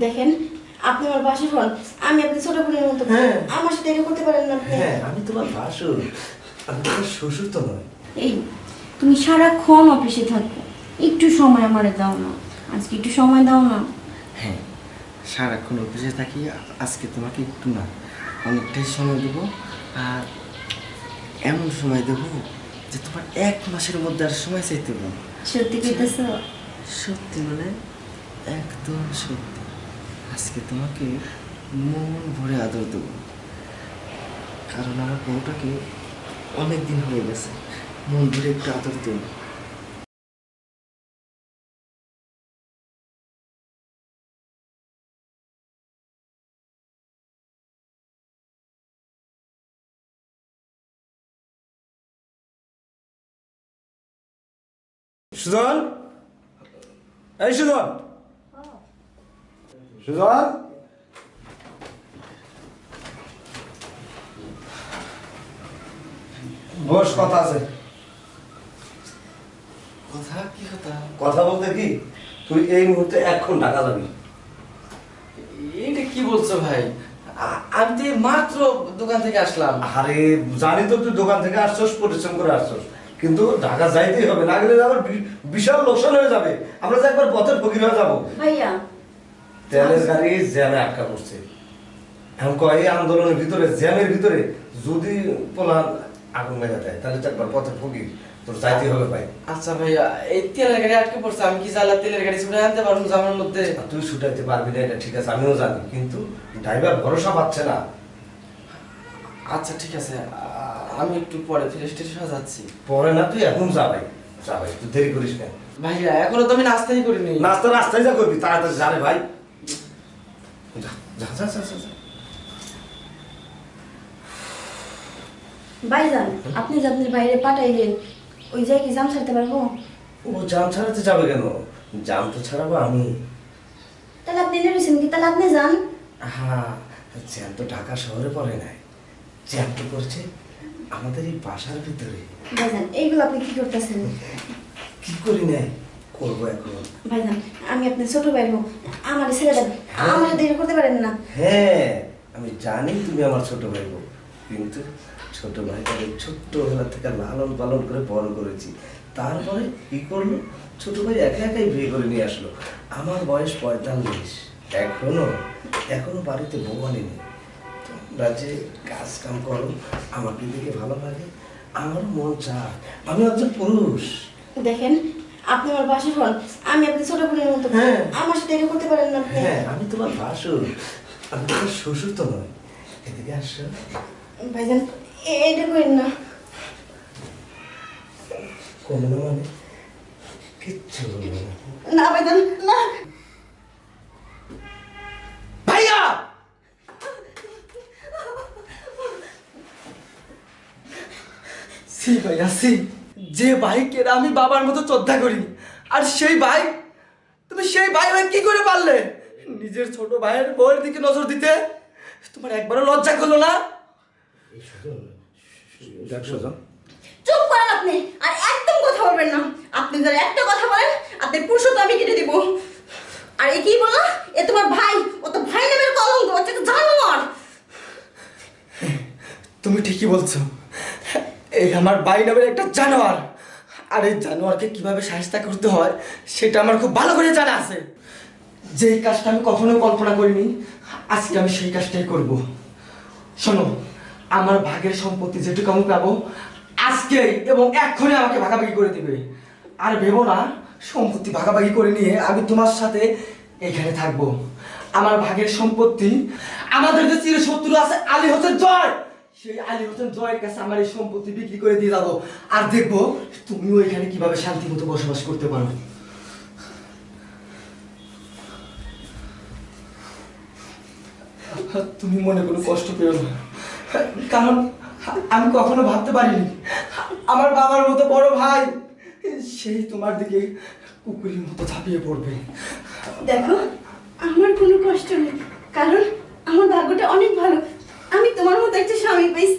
দেখেন আপনি আমার বাসা হন আমি আপনি ছোট বোনের মতো। হ্যাঁ। আমার সাথে এটা করতে পারেন না আপনি? হ্যাঁ আমি তোমার ভাসুর। আমি তোমার শ্বশুর তো নয়। এই তুমি সারাক্ষণ অফিসে থাকো। একটু সময় আমারে দাও না। আজকে একটু সময় দাও না। হ্যাঁ সারাক্ষণ অফিসে থাকি আজকে তোমাকে একটু না অনেকটাই সময় দেবো। আর এমন সময় দেবো যে তোমার এক মাসের মধ্যে আর সময় চাইতে। সত্যি সত্যি মানে একদম সত্যি। আজকে তোমাকে মন ভরে আদর দেবো। কারণ আমার বউটাকে অনেক দিন হয়ে গেছে। মন ভরে একটু আদর দেবো। সুজন? এই সুজন! বস কথা আছে। কথা? কি কথা? কথা বলতে কি? তুই এই মুহূর্তে এখন ঢাকা যাবি। এইটা কি বলছো ভাই? আমি তো মাত্র দোকান থেকে আসলাম। আরে জানি তো তুই দোকান থেকে আসছস পরিশ্রম করে আসছস। কিন্তু ঢাকা যাইতেই হবে না গেলে আবার বিশাল লোকসান হয়ে যাবে। আমরা তো একবার পথের ফকির হয়ে যাব। ভাইয়া তেলের গাড়ি জ্যামে আটকা পড়ছে। এখন কয় এই আন্দোলনের ভিতরে জ্যামের ভিতরে যদি পোলা আগুন মেঘা দেয় তাহলে তো একবার পথের ফকির তোর যাইতেই হবে ভাই। আচ্ছা ভাইয়া এই তেলের গাড়ি আটকে পড়ছে আমি কি জ্বালা তেলের গাড়ি ছুটে আনতে পারব জামার মধ্যে? তুই ছুটাইতে পারবি না এটা ঠিক আছে আমিও জানি কিন্তু ড্রাইভার ভরসা পাচ্ছে না। আচ্ছা ঠিক আছে আমি একটু পরে ফিরে স্টেশন যাচ্ছি। পরে না তুই এখন যা ভাই যা ভাই তুই দেরি করিস না। ভাইয়া এখনও তো আমি নাস্তাই করিনি। নাস্তা রাস্তায় যা করবি তাড়াতাড়ি যা ভাই। যা যা যা যা, যা। ভাইজান আপনি যে আপনার বাইরে পাঠাইলেন ওই জায়গায় জাম ছাড়তে পারব? ও জাম ছাড়াতে যাবে কেন? জাম তো ছাড়াবো আমি। তাহলে আপনি নেমেছেন কি? তাহলে আপনি যান। হ্যাঁ জ্যাম তো ঢাকা শহরে পড়ে নাই। জ্যাম তো করছে আমাদের এই বাসার ভিতরে। ভাইজান এইগুলো আপনি কি করতেছেন? কি করি নাই? করব এখন। ভাইজান আমি আপনার ছোট ভাই হো আমার ছেড়ে দেন আমার এটা করতে পারেন না। হ্যাঁ আমি জানি তুমি আমার ছোট ভাই বোন কিন্তু ছোট ভাইটাকে ছোট্টবেলা থেকে লালন পালন করে বড় করেছি। তারপরে কি করল? ছোট ভাই একা একাই বিয়ে করে নিয়ে আসলো। আমার বয়স পঁয়তাল্লিশ। এখনও? এখনও বাড়িতে বউ আনিনি তোমরা যে কাজ কাম করো আমাকে দেখে ভালো লাগে আমারও মন চায়। আমি একজন পুরুষ। দেখেন আপনি আমার বাসা হন আমি আপনি ছোট বোনের মতো। হ্যাঁ। আমার সাথে এটা করতে পারেন না আপনি। হ্যাঁ আমি তোমার ভাসুর আমি তোমার শ্বশুর তো নয় এদিকে আসো। ভাইজান এটা করেন না। কোনো না মানে কিচ্ছু না ভাইজান না। ভাইয়া! সি ভাইয়া সি। যে ভাইকে আমি বাবার মতো শ্রদ্ধা করি আর সেই ভাই তুমি সেই ভাই ভাই কি করে পারলে? নিজের ছোট ভাইয়ের বউয়ের দিকে নজর দিতে তোমার একবারও লজ্জা করল না? দেখ সুজন চুপ করেন আপনি আর একদম কথা বলবেন না। আপনি যদি একটা কথা বলেন আপনি পুরুষত্ব আমি কেটে দিব। আর এ কি বলো এ তোমার ভাই ও তো ভাই নামের কলঙ্ক হচ্ছে তো জানোয়ার। তুমি ঠিকই বলছো। এই আমার ভাই নামের একটা জানোয়ার। আর এই জানোয়ারকে কীভাবে সাহায্য করতে হয়, সেটা আমার খুব ভালো করে জানা আছে। যেই কাজটা আমি কখনো কল্পনা করিনি, আজকে আমি সেই কাজটাই করব। শোনো, আমার ভাগের সম্পত্তি যেটুকু আমি পাবো আজকে এবং এক্ষুনি আমাকে ভাগাভাগি করে দিবে। আর ভেবো না, সম্পত্তি ভাগাভাগি করে নিয়ে আমি তোমার সাথে এখানে থাকব। আমার ভাগের সম্পত্তি, আমাদের যে চিরশত্রু আছে, আলী হোসেন জয়! সেই আলী হোসেন জয়ের কাছে আমার এই সম্পত্তি বিক্রি করে দিয়ে যাব। আর দেখব তুমিও এখানে কীভাবে শান্তি মতো বসবাস করতে পারো। তুমি মনে কোনো কষ্ট পেও না। কারণ আমি কখনো ভাবতে পারিনি। আমার বাবার মতো বড় ভাই, সেই তোমার দিকে কুকুরের মতো ঝাঁপিয়ে পড়বে। দেখো, আমার কোনো কষ্ট নেই। কারণ আমার ভাগ্যটা অনেক ভালো আমি